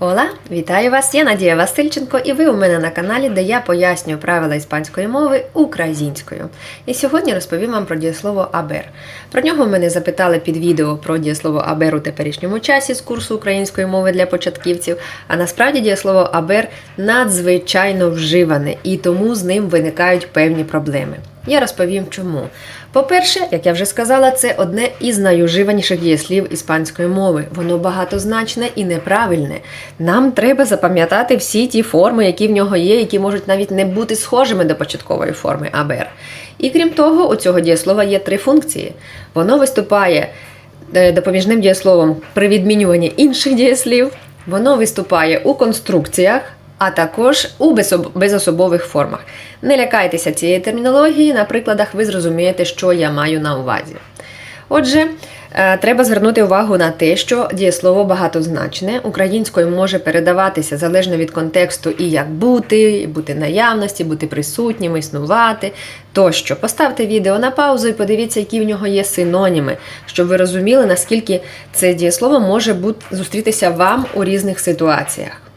Ола, вітаю вас! Я Надія Васильченко, і ви у мене на каналі, де я пояснюю правила іспанської мови українською. І сьогодні розповім вам про дієслово абер. Про нього мене запитали під відео про дієслово абер у теперішньому часі з курсу української мови для початківців. А насправді дієслово абер надзвичайно вживане, і тому з ним виникають певні проблеми. Я розповім чому. По-перше, як я вже сказала, це одне із найуживаніших дієслів іспанської мови. Воно багатозначне і неправильне. Нам треба запам'ятати всі ті форми, які в нього є, які можуть навіть не бути схожими до початкової форми абер. І крім того, у цього дієслова є три функції. Воно виступає е, допоміжним дієсловом при відмінюванні інших дієслів. Воно виступає у конструкціях, а також у безособових формах. Не лякайтеся цієї термінології, на прикладах ви зрозумієте, що я маю на увазі. Отже, е, треба звернути увагу на те, що дієслово багатозначне українською може передаватися залежно від контексту і як бути, і бути наявності, бути присутнім, існувати тощо. Поставте відео на паузу і подивіться, які в нього є синоніми, щоб ви розуміли, наскільки це дієслово може бути зустрітися вам у різних ситуаціях.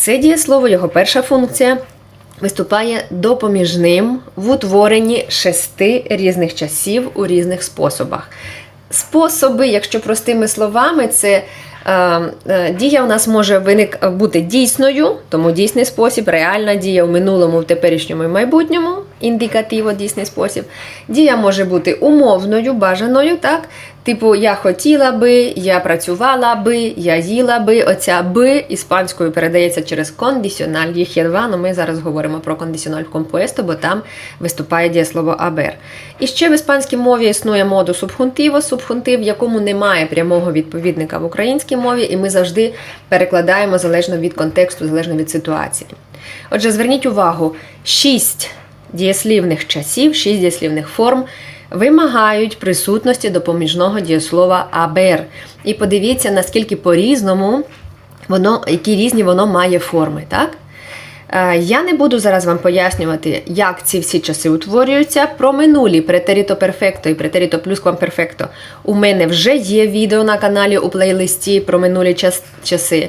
Це дієслово, його перша функція виступає допоміжним в утворенні шести різних часів у різних способах. Способи, якщо простими словами, це е, е, дія у нас може виник бути дійсною, тому дійсний спосіб, реальна дія в минулому, в теперішньому і майбутньому, індикативо дійсний спосіб. Дія може бути умовною, бажаною, так? Типу, я хотіла би, я працювала би, я їла би. Оця би іспанською передається через кондиціональ. Їх є два, але ми зараз говоримо про кондиціональ компуесто, бо там виступає дієслово абер. І ще в іспанській мові існує моду субхунтиво, субхунтив, якому немає прямого відповідника в українській мові, і ми завжди перекладаємо залежно від контексту, залежно від ситуації. Отже, зверніть увагу, шість дієслівних часів, шість дієслівних форм вимагають присутності допоміжного дієслова абер. І подивіться, наскільки по-різному воно, які різні воно має форми, так? Е, Я не буду зараз вам пояснювати, як ці всі часи утворюються. Про минулі претеріто перфекто і претеріто плюсквамперфекто у мене вже є відео на каналі у плейлисті про минулі час- часи.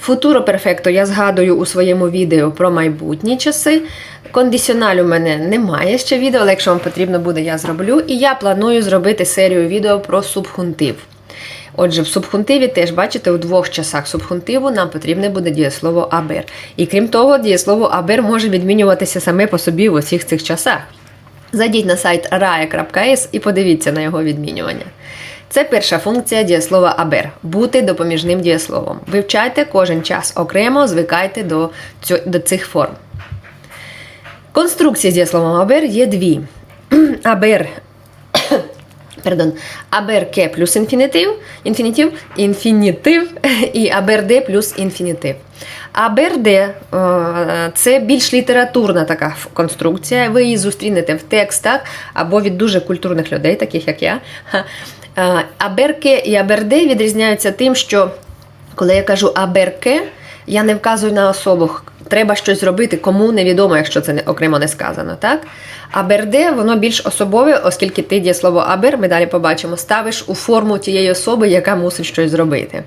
Футуро перфекто я згадую у своєму відео про майбутні часи. Кондиціональ у мене немає ще відео, але якщо вам потрібно буде, я зроблю. І я планую зробити серію відео про субхунтив. Отже, в субхунтиві теж бачите, у двох часах субхунтиву нам потрібне буде дієслово абер. І крім того, дієслово абер може відмінюватися саме по собі в усіх цих часах. Зайдіть на сайт rae.es і подивіться на його відмінювання. Це перша функція дієслова абер бути допоміжним дієсловом. Вивчайте кожен час окремо, звикайте до, цьо- до цих форм. Конструкції з дієсловом абер є дві. Абер Пардон, аберке плюс інфінітив, інфінітив, інфінітив і аберде плюс інфінітив. Аберде це більш літературна така конструкція. Ви її зустрінете в текстах або від дуже культурних людей, таких як я. Аберке і аберде відрізняються тим, що коли я кажу аберке, я не вказую на особу. Треба щось зробити, кому невідомо, якщо це не окремо не сказано, так? Аберде воно більш особове, оскільки ти дієслово абер, ми далі побачимо, ставиш у форму тієї особи, яка мусить щось зробити.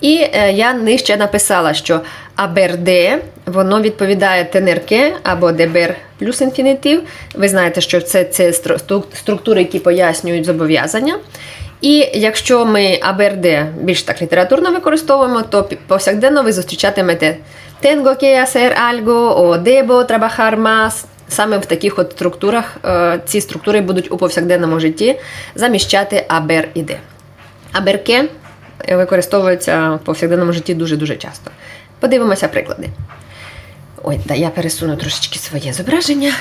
І е, я нижче написала, що аберде воно відповідає тенерке або дебер плюс інфінітив. Ви знаєте, що це, це стру- стру- структури, які пояснюють зобов'язання. І якщо ми аберде більш так літературно використовуємо, то повсякденно ви зустрічатимете tengo que hacer algo, o debo trabajar más. Саме в таких от структурах е, ці структури будуть у повсякденному житті заміщати абер і де. Аберке використовується в повсякденному житті дуже-дуже часто. Подивимося приклади. Ой, да, я пересуну трошечки своє зображення.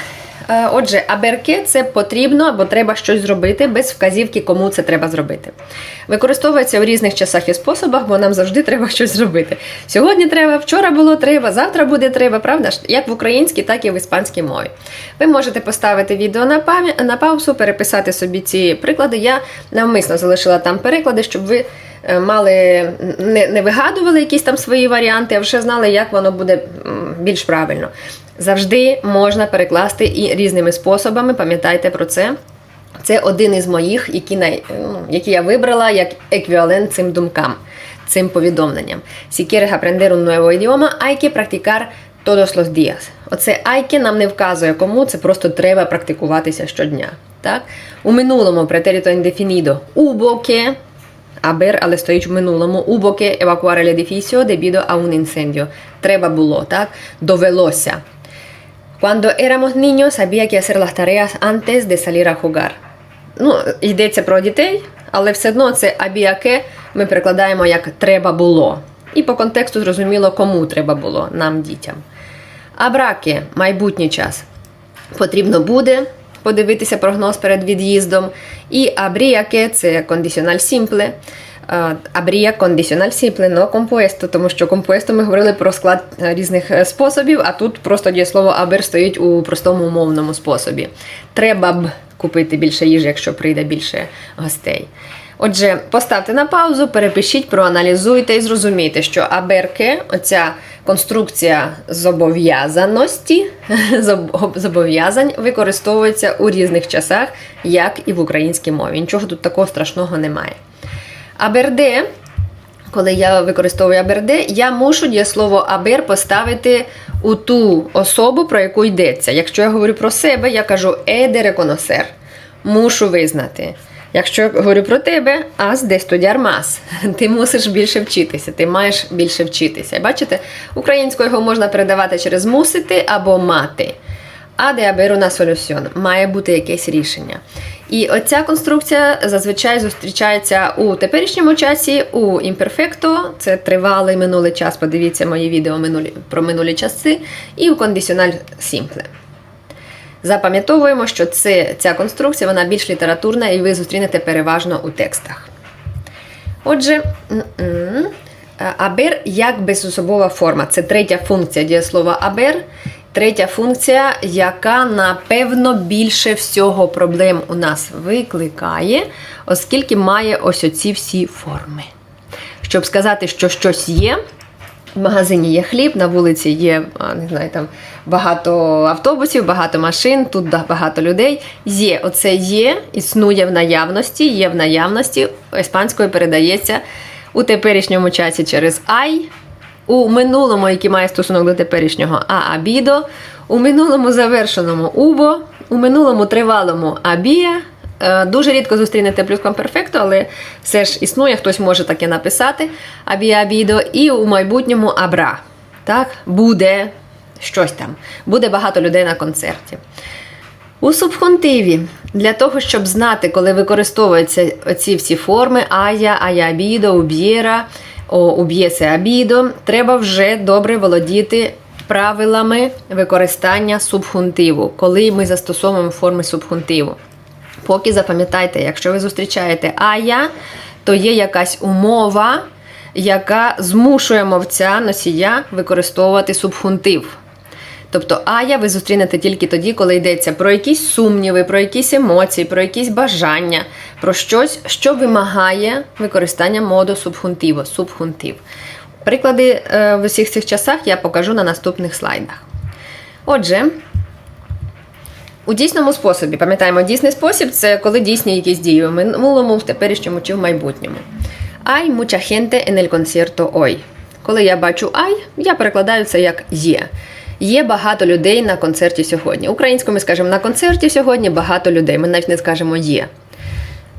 Е, Отже, аберке це потрібно або треба щось зробити без вказівки, кому це треба зробити. Використовується у різних часах і способах, бо нам завжди треба щось зробити. Сьогодні треба, вчора було треба, завтра буде треба, правда? Як в українській, так і в іспанській мові. Ви можете поставити відео на, пам'я- на паузу, переписати собі ці приклади. Я навмисно залишила там переклади, щоб ви мали не, не вигадували якісь там свої варіанти, а вже знали, як воно буде більш правильно. Завжди можна перекласти і різними способами, пам'ятайте про це. Це один із моїх, які, най, ну, які я вибрала як еквівалент цим думкам. цим повідомленням. Si quieres aprender un nuevo idioma, hay que. Оце айке нам не вказує кому, це просто треба практикуватися щодня. Так? У минулому претеріто індефінідо que Абер, але стоїть в минулому. Que evacuare el debido a un incendio. Треба було, так? Довелося. Cuando éramos niños, había que hacer las tareas antes de salir a jugar. Ну, йдеться про дітей, але все одно це абіяке ми перекладаємо як треба було. І по контексту зрозуміло, кому треба було, нам, дітям. Абраке майбутній час. Потрібно буде подивитися прогноз перед від'їздом. І абріяке це кондиціональ сімпле. Абрія кондиціональ сімпле, но компоесто, тому що компоесто ми говорили про склад е, різних е, способів, а тут просто дієслово абер стоїть у простому умовному способі. Треба б купити більше їжі, якщо прийде більше гостей. Отже, поставте на паузу, перепишіть, проаналізуйте і зрозумійте, що аберке, оця конструкція зобов'язаності, зобов'язань використовується у різних часах, як і в українській мові. Нічого тут такого страшного немає. Аберде, коли я використовую аберде, я мушу дієслово абер поставити у ту особу, про яку йдеться. Якщо я говорю про себе, я кажу еде реконосер. Мушу визнати. Якщо я говорю про тебе, ас де студяр мас. Ти мусиш більше вчитися, ти маєш більше вчитися. Бачите, українською його можна передавати через мусити або мати. А де haber una solución. Має бути якесь рішення. І оця конструкція зазвичай зустрічається у теперішньому часі, у імперфекто, це тривалий минулий час. Подивіться мої відео минулі, про минулі часи, і у кондиціональ сімпле. Запам'ятовуємо, що це, ця конструкція вона більш літературна, і ви зустрінете переважно у текстах. Отже, абер як безособова форма. Це третя функція дієслова абер. Третя функція, яка напевно більше всього проблем у нас викликає, оскільки має ось оці всі форми. Щоб сказати, що щось є, в магазині є хліб, на вулиці є не знаю, там багато автобусів, багато машин, тут багато людей. Є, оце є, існує в наявності, є в наявності. Іспанською передається у теперішньому часі через ай, у минулому, який має стосунок до теперішнього, а абідо, у минулому завершеному убо, у минулому тривалому абія. Е, Дуже рідко зустрінете плюскомперфекту, але все ж існує, хтось може таке написати абія абідо, і у майбутньому абра. Так, буде щось там. Буде багато людей на концерті. У субхунтиві для того, щоб знати, коли використовуються ці всі форми ая, аябідо, уб'єра, уб'єсе абідо, треба вже добре володіти правилами використання субхунтиву, коли ми застосовуємо форми субхунтиву. Поки запам'ятайте, якщо ви зустрічаєте ая, то є якась умова, яка змушує мовця носія використовувати субхунтив. Тобто ая ви зустрінете тільки тоді, коли йдеться про якісь сумніви, про якісь емоції, про якісь бажання, про щось, що вимагає використання моду субхунтиву, субхунтив. Приклади е, в усіх цих часах я покажу на наступних слайдах. Отже, у дійсному способі, пам'ятаємо, дійсний спосіб це коли дійсні якісь дії в минулому, в теперішньому чи в майбутньому. Ай mucha gente en concierto hoy. Коли я бачу ай, я перекладаю це як є. Є багато людей на концерті сьогодні. Українською ми скажемо на концерті сьогодні багато людей. Ми навіть не скажемо є.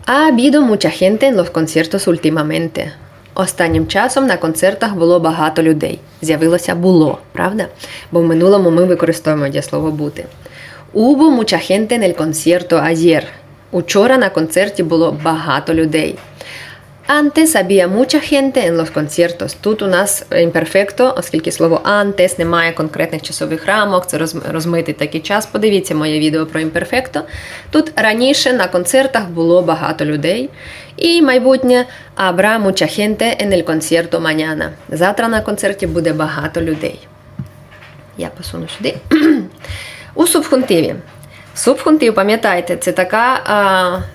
Ha habido mucha gente en los conciertos últimamente. Останнім часом на концертах було багато людей. З'явилося було, правда? Бо в минулому ми використовуємо дієслово бути. Hubo mucha gente en el concierto ayer. Учора на концерті було багато людей. Antes había mucha gente en los conciertos. Тут у нас імперфекто, оскільки слово antes не має конкретних часових рамок, це роз- розмитий такий час. Подивіться моє відео про імперфекто. Тут раніше на концертах було багато людей. І майбутнє habrá mucha gente en el concierto mañana. Завтра на концерті буде багато людей. Я посуну сюди. У субхунтиві. Субхунтив, пам'ятайте, це, така,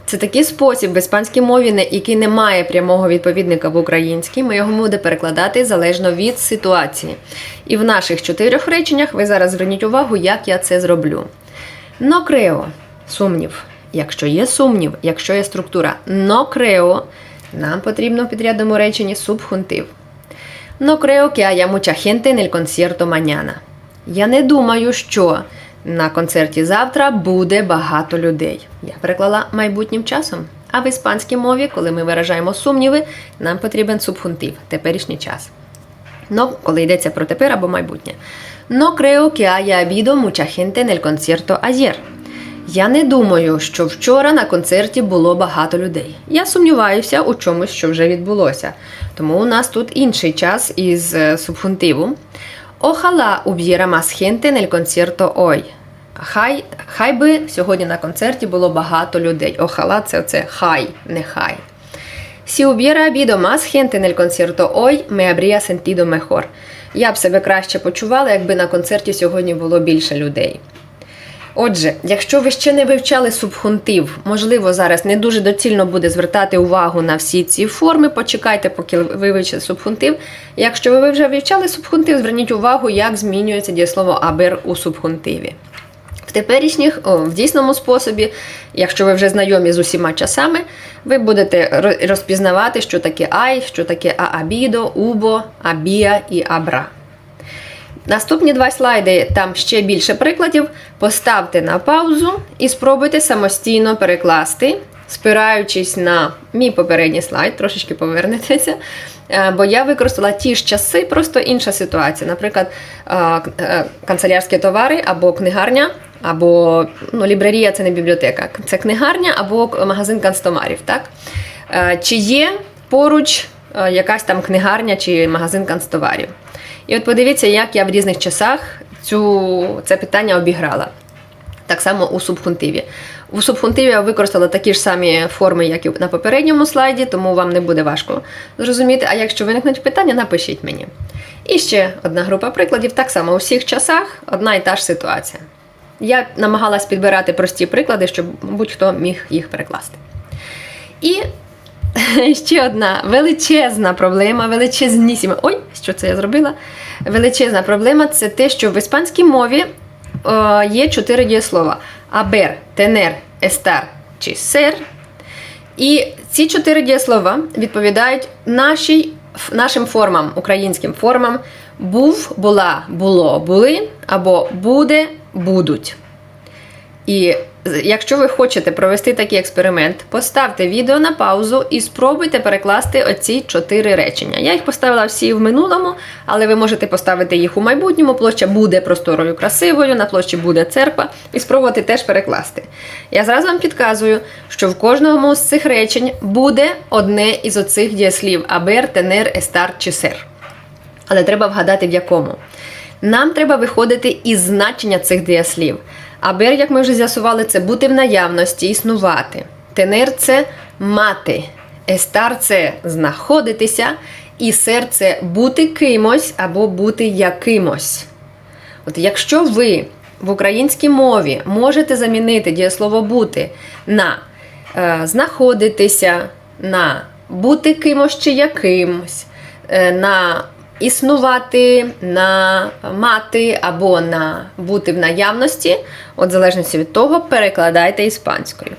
це такий спосіб в іспанській мові, який не має прямого відповідника в українській. Ми його буде перекладати залежно від ситуації. І в наших чотирьох реченнях ви зараз зверніть увагу, як я це зроблю. Но крео сумнів. Якщо є сумнів, якщо є структура, но крео Нам потрібно в підрядному реченні субхунтив. No creo que haya mucha gente en el concierto mañana. Я не думаю, що на концерті завтра буде багато людей. Я переклала майбутнім часом. А в іспанській мові, коли ми виражаємо сумніви, нам потрібен субхунтив, теперішній час. No, коли йдеться про тепер або майбутнє. No creo que haya habido mucha gente en el concierto ayer. Я не думаю, що вчора на концерті було багато людей. Я сумніваюся у чомусь, що вже відбулося. Тому у нас тут інший час із е, hubiera más gente en el concierto hoy. Хай, хай би сьогодні на концерті було багато людей. Охала це оце хай, не хай. Hubiera habido más gente en el concierto hoy, me habría sentido mejor. Я б себе краще почувала, якби на концерті сьогодні було більше людей. Отже, якщо ви ще не вивчали субхунтив, можливо, зараз не дуже доцільно буде звертати увагу на всі ці форми. Почекайте, поки ви вивчите субхунтив. Якщо ви вже вивчали субхунтив, зверніть увагу, як змінюється дієслово абер у субхунтиві. В теперішніх, о, в дійсному способі, якщо ви вже знайомі з усіма часами, ви будете розпізнавати, що таке ай, що таке аабідо, убо, абія і абра. Наступні два слайди, там ще більше прикладів. Поставте на паузу і спробуйте самостійно перекласти, спираючись на мій попередній слайд, трошечки повернетеся. Е, Бо я використала ті ж часи, просто інша ситуація. Наприклад, е, е, канцелярські товари або книгарня, або ну, лібрерія це не бібліотека, це книгарня або магазин канцтомарів. Так? Чи є поруч якась там книгарня чи магазин канцтоварів? І от подивіться, як я в різних часах цю, це питання обіграла. Так само у субхунтиві. У субхунтиві я використала такі ж самі форми, як і на попередньому слайді, тому вам не буде важко зрозуміти. А якщо виникнуть питання, напишіть мені. І ще одна група прикладів, так само у всіх часах одна і та ж ситуація. Я намагалась підбирати прості приклади, щоб будь-хто міг їх перекласти. І ще одна величезна проблема, величезнісіма. Ой, що це я зробила? Величезна проблема це те, що в іспанській мові е, є чотири дієслова: абер, тенер, естар чи сер. І ці чотири дієслова відповідають нашій, нашим формам, українським формам був, була, було, були або буде, будуть. І якщо ви хочете провести такий експеримент, поставте відео на паузу і спробуйте перекласти оці чотири речення. Я їх поставила всі в минулому, але ви можете поставити їх у майбутньому. Площа буде просторою красивою, на площі буде церква, і спробувати теж перекласти. Я зразу вам підказую, що в кожному з цих речень буде одне із оцих дієслів: абер, тенер, естар чи сер. Але треба вгадати в якому. Нам треба виходити із значення цих дієслів. Абер, як ми вже з'ясували, це бути в наявності, існувати. Тенер це мати. Естар це знаходитися, і сер це бути кимось або бути якимось. От якщо ви в українській мові можете замінити дієслово бути на е, знаходитися, на бути кимось чи якимось, е, на існувати, на мати або на бути в наявності, от залежності від того, перекладайте іспанською.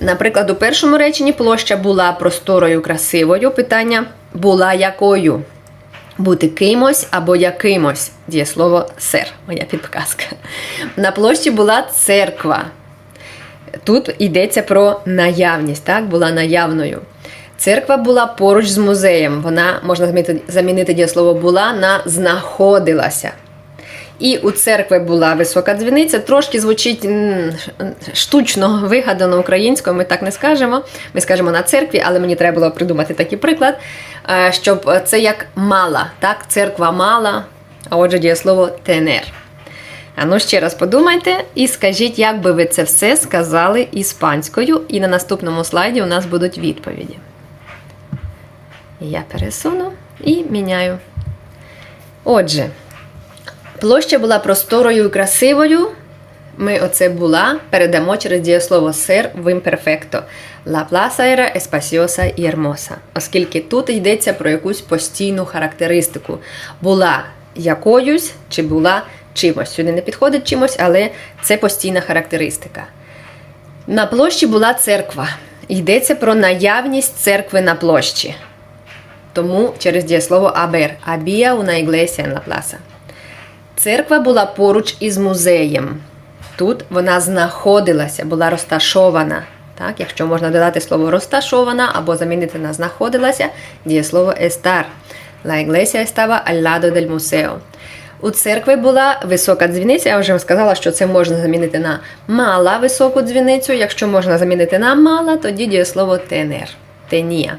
Наприклад, у першому реченні площа була просторою красивою. Питання була якою? Бути кимось або якимось. Дієслово сер, моя підказка. На площі була церква. Тут йдеться про наявність, так? Була наявною. Церква була поруч з музеєм. Вона можна замінити, замінити дієслово була на знаходилася. І у церкви була висока дзвіниця. Трошки звучить штучно вигадано українською, ми так не скажемо. Ми скажемо на церкві, але мені треба було придумати такий приклад, е, щоб це як мала. Так? Церква мала, а отже, дієслово тенер. А ну ще раз подумайте і скажіть, як би ви це все сказали іспанською, і на наступному слайді у нас будуть відповіді. Я пересуну і міняю. Отже, площа була просторою і красивою. Ми оце була передамо через дієслово сер в імперфекто. La plaza era espaciosa y hermosa. Оскільки тут йдеться про якусь постійну характеристику. Була якоюсь чи була чимось. Сюди не підходить чимось, але це постійна характеристика. На площі була церква. йдеться про наявність церкви на площі. Тому через дієслово haber. Había una iglesia en la. Церква була поруч із музеєм. Тут вона знаходилася, була розташована. Так, якщо можна додати слово розташована або замінити на знаходилася, дієслово estar. La iglesia estaba al lado del museo. У церкві була висока дзвіниця. Я вже сказала, що це можна замінити на мала високу дзвіницю. Якщо можна замінити на мала, тоді дієслово tener. Tenía.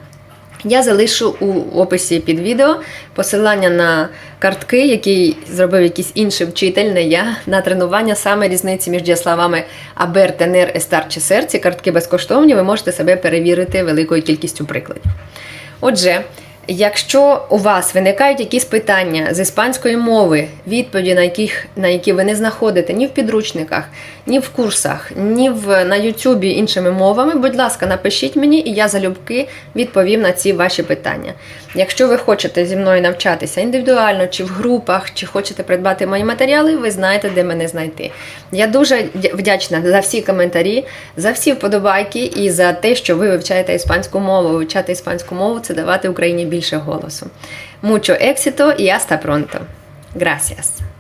Я залишу у описі під відео посилання на картки, які зробив якийсь інший вчитель, не я, на тренування саме різниці між дієсловами абер, тенер, естар чи серці. Картки безкоштовні, ви можете себе перевірити великою кількістю прикладів. Отже, якщо у вас виникають якісь питання з іспанської мови, відповіді на яких на які ви не знаходите ні в підручниках, ні в курсах, ні в на Ютубі іншими мовами, будь ласка, напишіть мені, і я залюбки відповім на ці ваші питання. Якщо ви хочете зі мною навчатися індивідуально чи в групах, чи хочете придбати мої матеріали, ви знаєте, де мене знайти. Я дуже вдячна за всі коментарі, за всі вподобайки і за те, що ви вивчаєте іспанську мову. Вивчати іспанську мову це давати Україні більше голосу. Mucho éxito y hasta pronto. Gracias.